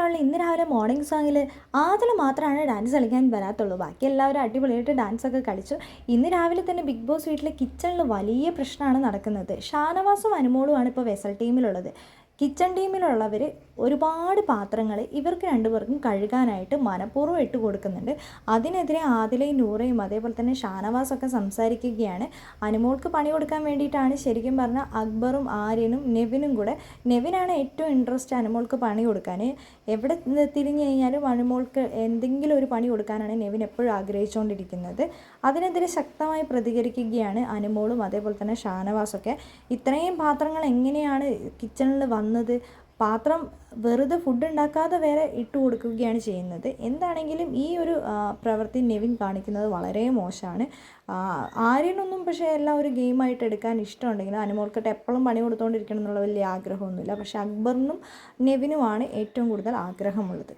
ആണല്ലോ ഇന്ന് രാവിലെ മോർണിംഗ് സോങ്ങിൽ ആദ്യം മാത്രമാണ് ഡാൻസ് കളിക്കാൻ വരാത്തുള്ളൂ. ബാക്കി എല്ലാവരും അടിപൊളിയായിട്ട് ഡാൻസ് ഒക്കെ കളിച്ചു. ഇന്ന് രാവിലെ തന്നെ ബിഗ് ബോസ് വീട്ടിലെ കിച്ചണിൽ വലിയ പ്രശ്നമാണ് നടക്കുന്നത്. ഷാനവാസും അനുമോളുമാണ് ഇപ്പോൾ വെസൽ ടീമിലുള്ളത്. കിച്ചൺ ടീമിലുള്ളവർ ഒരുപാട് പാത്രങ്ങൾ ഇവർക്ക് രണ്ടുപേർക്കും കഴുകാനായിട്ട് മനഃപൂർവം ഇട്ട് കൊടുക്കുന്നുണ്ട്. അതിനെതിരെ ആദിലയും നൂറയും അതേപോലെ തന്നെ ഷാനവാസൊക്കെ സംസാരിക്കുകയാണ്. അനുമോൾക്ക് പണി കൊടുക്കാൻ വേണ്ടിയിട്ടാണ് ശരിക്കും പറഞ്ഞാൽ അക്ബറും ആര്യനും നെവിനും കൂടെ. നെവിനാണ് ഏറ്റവും ഇൻട്രസ്റ്റ് അനുമോൾക്ക് പണി കൊടുക്കാൻ എവിടെ തിരിഞ്ഞു കഴിഞ്ഞാലും അനുമോൾക്ക് എന്തെങ്കിലും ഒരു പണി കൊടുക്കാനാണ് നെവിൻ എപ്പോഴും ആഗ്രഹിച്ചുകൊണ്ടിരിക്കുന്നത് അതിനെതിരെ ശക്തമായി പ്രതികരിക്കുകയാണ് അനുമോളും അതേപോലെ തന്നെ ഷാനവാസൊക്കെ. ഇത്രയും പാത്രങ്ങൾ എങ്ങനെയാണ് കിച്ചണിൽ വന്നത് പാത്രം വെറുതെ ഫുഡ് ഉണ്ടാക്കാതെ വേറെ ഇട്ട് കൊടുക്കുകയാണ് ചെയ്യുന്നത്. എന്താണെങ്കിലും ഈ ഒരു പ്രവൃത്തി നെവിൻ കാണിക്കുന്നത് വളരെ മോശമാണ്. ആര്യനൊന്നും പക്ഷേ എല്ലാം ഒരു ഗെയിമായിട്ട് എടുക്കാൻ ഇഷ്ടമുണ്ടെങ്കിലും അനുമോൾക്കിട്ട് എപ്പോഴും പണി കൊടുത്തുകൊണ്ടിരിക്കണം എന്നുള്ള വലിയ ആഗ്രഹമൊന്നുമില്ല. പക്ഷേ അക്ബറിനും നെവിനുമാണ് ഏറ്റവും കൂടുതൽ ആഗ്രഹമുള്ളത്.